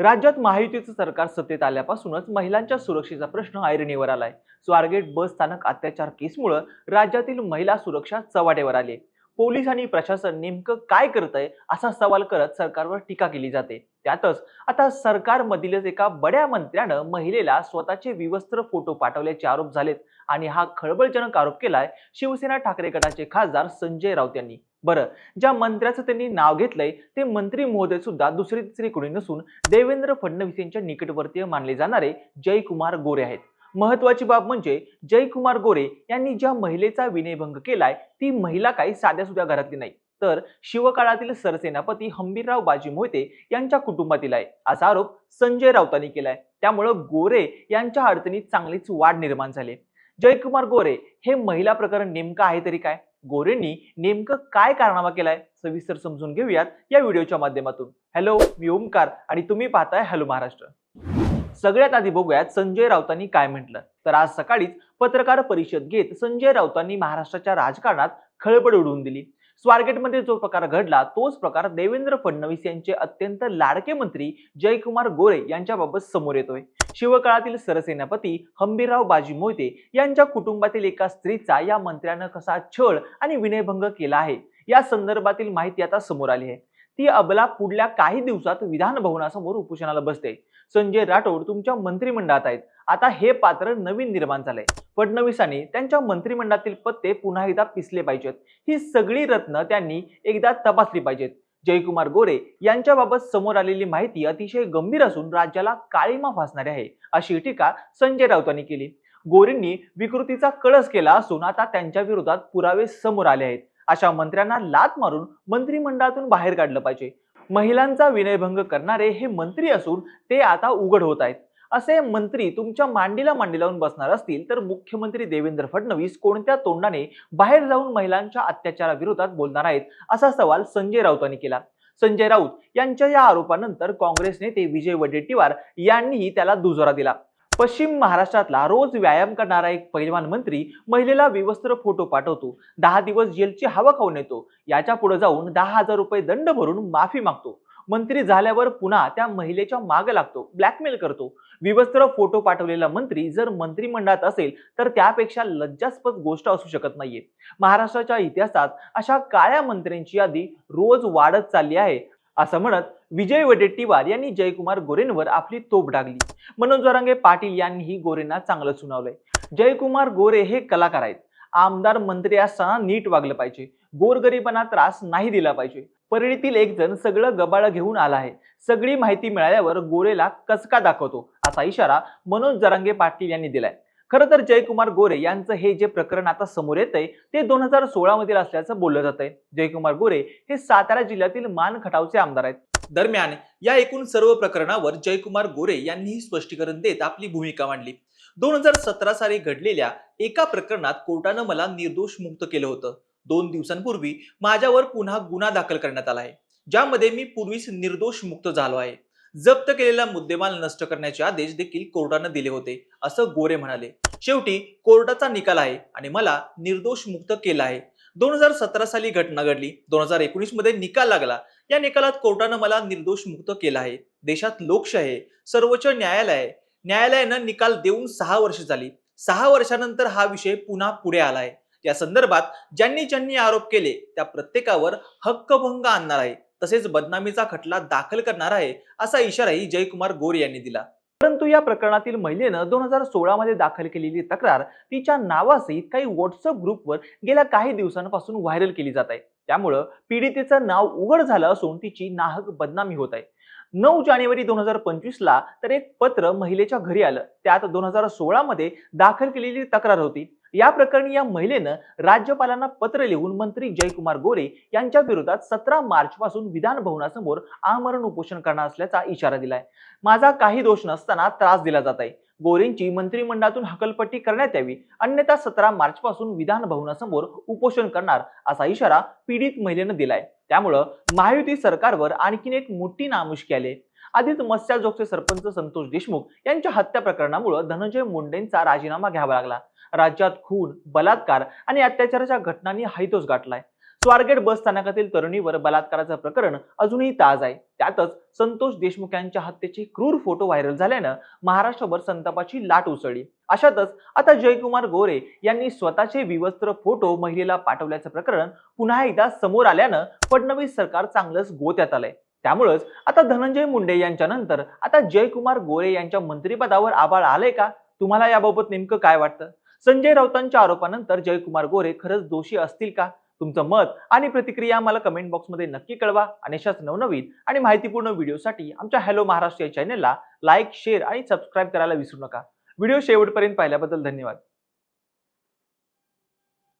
राज्यात महायुतीचं सरकार सत्तेत आल्यापासूनच महिलांच्या सुरक्षेचा प्रश्न ऐरणीवर आलाय. स्वारगेट बस स्थानक अत्याचार केसमुळं राज्यातील महिला सुरक्षा चव्हाट्यावर आली आहे. पोलीस आणि प्रशासन नेमकं काय करतंय असा सवाल करत सरकारवर टीका केली जाते. त्यातच आता सरकारमधीलच एका बड्या मंत्र्यानं महिलेला स्वतःचे विवस्त्र फोटो पाठवल्याचे आरोप झालेत आणि हा खळबळजनक आरोप केलाय शिवसेना ठाकरे गटाचे खासदार संजय राऊत यांनी. बरं ज्या मंत्र्याचं त्यांनी नाव घेतलंय ते मंत्री महोदय सुद्धा दुसरी तिसरी कोणी नसून देवेंद्र फडणवीस यांच्या निकटवर्तीय मानले जाणारे जयकुमार गोरे आहेत. महत्वाची बाब म्हणजे जयकुमार गोरे यांनी ज्या महिलेचा विनयभंग केलाय ती महिला काही साध्या सुद्धा घरातली नाही. तर शिवकाळातील सरसेनापती हंबीरराव बाजी मोहिते यांच्या कुटुंबातील आहे. असा आरोप संजय राऊतांनी केलाय. त्यामुळं गोरे यांच्या अडचणीत चांगलीच वाढ निर्माण झाली जयकुमार गोरे हे महिला प्रकरण नेमकं आहे तरी काय? गोरेंनी नेमकं काय कारनामा केलाय? सविस्तर समजून घेऊयात या व्हिडिओच्या माध्यमातून. हॅलो मी ओमकार आणि तुम्ही पाहताय हॅलो महाराष्ट्र. सगळ्यात आधी बघूयात संजय राऊतांनी काय म्हटलं? तर आज सकाळीच पत्रकार परिषद घेत संजय राऊतांनी महाराष्ट्राच्या राजकारणात खळबळ उडवून दिली. स्वारगेटमध्ये जो प्रकार घडला तोच प्रकार देवेंद्र फडणवीस यांचे अत्यंत लाडके मंत्री जयकुमार गोरे यांच्याबाबत समोर येतोय. शिवकाळातील सरसेनापती हंबीरराव बाजी मोहिते यांच्या कुटुंबातील एका स्त्रीचा या मंत्र्यानं कसा छळ आणि विनयभंग केला आहे या संदर्भातील माहिती आता समोर आली आहे. ती अबला पुढल्या काही दिवसात विधान भवनासमोर उपोषणाला बसते. संजय राठोड तुमच्या मंत्रिमंडळात आहेत. आता हे पात्र नवीन निर्माण झालंय. फडणवीसांनी त्यांच्या मंत्रिमंडळातील पत्ते पुन्हा एकदा पिसले पाहिजेत. ही सगळी रत्न त्यांनी एकदा तपासली पाहिजेत. जयकुमार गोरे यांच्याबाबत समोर आलेली माहिती अतिशय गंभीर असून राज्याला काळीमा फासणारी आहे अशी टीका संजय राऊतांनी केली. गोरेंनी विकृतीचा कळस केला असून आता त्यांच्या विरोधात पुरावे समोर आले आहेत. अशा मंत्र्यांना लात मारून मंत्रिमंडळातून बाहेर काढलं पाहिजे. महिलांचा विनयभंग करणारे हे मंत्री असून ते आता उघड होत आहेत. असे मंत्री तुमच्या मांडीला मांडी लावून बसणार असतील तर मुख्यमंत्री देवेंद्र फडणवीस कोणत्या तोंडाने बाहेर जाऊन महिलांच्या अत्याचाराविरोधात बोलणार आहेत असा सवाल संजय राऊतांनी केला. संजय राऊत यांच्या या आरोपानंतर काँग्रेस नेते विजय वडेट्टीवार यांनीही त्याला दुजोरा दिला. पश्चिम महाराष्ट्रातला रोज व्यायाम करणारा एक पैलवान मंत्री महिलेला विवस्त्र फोटो पाठवतो. दहा दिवस जेलची हवा खाऊन येतो. याच्यापुढे जाऊन दहा हजार रुपये दंड भरून माफी मागतो. मंत्री झाल्यावर पुन्हा त्या महिलेच्या माग लागतो ब्लॅकमेल करतो. विवस्त्र फोटो पाठवलेला मंत्री जर मंत्रिमंडळात असेल तर त्यापेक्षा लज्जास्पद गोष्ट असू शकत नाहीये. महाराष्ट्राच्या इतिहासात अशा काळ्या मंत्र्यांची यादी रोज वाढत चालली आहे. असं म्हणत विजय वडेट्टीवार यांनी जयकुमार गोरेंवर आपली तोप डागली. मनोज जरांगे पाटील यांनीही गोरेंना चांगलं सुनावलंय. जयकुमार गोरे हे कलाकार आहेत. आमदार मंत्री असताना नीट वागलं पाहिजे. गोरगरिबांना त्रास नाही दिला पाहिजे. परळीतील एक जण सगळं गबाळ घेऊन आला आहे. सगळी माहिती मिळाल्यावर गोरेला कसका दाखवतो? असा इशारा मनोज जरांगे पाटील यांनी दिलाय. खरं तर जयकुमार गोरे यांचं हे जे प्रकरण आता समोर येत आहे ते दोन हजार सोळा मधील असल्याचं बोललं जात आहे जयकुमार गोरे हे सातारा जिल्ह्यातील मान खटावचे आमदार आहेत. दरम्यान या एकूण सर्व प्रकरणावर जयकुमार गोरे यांनीही स्पष्टीकरण देत आपली भूमिका मांडली. दोन हजार सतरा साली घडलेल्या एका प्रकरणात कोर्टानं मला निर्दोष मुक्त केलं होतं. दोन दिवसांपूर्वी माझ्यावर पुन्हा गुन्हा दाखल करण्यात आला आहे ज्यामध्ये मी पूर्वीच निर्दोष मुक्त झालो आहे. जप्त केलेला मुद्देमाल नष्ट करण्याचे आदेश देखील कोर्टानं दिले होते असं गोरे म्हणाले. शेवटी कोर्टाचा निकाल आहे आणि मला निर्दोष मुक्त केला आहे. दोन हजार सतरा साली घटना घडली. दोन हजार एकोणीसमध्ये निकाल लागला. या निकालात कोर्टानं मला निर्दोष मुक्त केला आहे. देशात लोकशाही सर्वोच्च न्यायालय न्यायालयानं निकाल देऊन सहा वर्ष झाली. सहा वर्षानंतर हा विषय पुन्हा पुढे आलाय या संदर्भात ज्यांनी ज्यांनी आरोप केले त्या प्रत्येकावर हक्कभंग आणणार आहे. तसेच बदनामीचा खटला दाखल करणार आहे असा इशाराही जयकुमार गोरे यांनी दिला. परंतु या प्रकरणातील महिलेनं दोन हजार सोळामध्ये दाखल केलेली तक्रार तिच्या नावासहित काही व्हॉट्सअप ग्रुपवर गेल्या काही दिवसांपासून व्हायरल केली जात आहे. त्यामुळं पीडितेचं नाव उघड झालं असून तिची नाहक बदनामी होत आहे. नऊ जानेवारी दोन हजार पंचवीसला तर एक पत्र महिलेच्या घरी आलं. त्यात दोन हजार सोळामध्ये दाखल केलेली तक्रार होती. या प्रकरणी या महिलेनं राज्यपालांना पत्र लिहून मंत्री जयकुमार गोरे यांच्या विरोधात सतरा मार्च पासून विधान भवनासमोर आमरण उपोषण करणार असल्याचा इशारा दिलाय. माझा काही दोष नसताना त्रास दिला जात आहे. गोरेंची मंत्रिमंडळातून हकलपट्टी करण्यात यावी अन्यथा सतरा मार्च पासून विधान भवनासमोर उपोषण करणार असा इशारा पीडित महिलेनं दिलाय. त्यामुळं महायुती सरकारवर आणखीन एक मोठी नामुष्की आली आधीच मत्स्याजोगचे सरपंच संतोष देशमुख यांच्या हत्या प्रकरणामुळे धनंजय मुंडेंचा राजीनामा घ्यावा लागला. राज्यात खून बलात्कार आणि अत्याचाराच्या घटनांनी हैतोच गाठलाय. स्वारगेट बस स्थानकातील तरुणीवर बलात्काराचं प्रकरण अजूनही ताज आहे. त्यातच संतोष देशमुख यांच्या हत्येचे क्रूर फोटो व्हायरल झाल्यानं महाराष्ट्रभर संतापाची लाट उसळली. अशातच आता जयकुमार गोरे यांनी स्वतःचे विवस्त्र फोटो महिलेला पाठवल्याचं प्रकरण पुन्हा एकदा समोर आल्यानं फडणवीस सरकार चांगलंच गोत्यात आलंय. त्यामुळंच आता धनंजय मुंडे यांच्या नंतर आता जयकुमार गोरे यांच्या मंत्रिपदावर आबाळ आलंय का? तुम्हाला याबाबत नेमकं काय वाटतं? संजय राऊतांच्या आरोपानंतर जयकुमार गोरे खरंच दोषी असतील का? तुमचं मत आणि प्रतिक्रिया मला कमेंट बॉक्समध्ये नक्की कळवा. आणि अशाच नवनवीन आणि माहितीपूर्ण व्हिडिओसाठी आमच्या हॅलो महाराष्ट्र या चॅनलला लाईक शेअर आणि सबस्क्राईब करायला विसरू नका. व्हिडिओ शेवटपर्यंत पाहिल्याबद्दल धन्यवाद.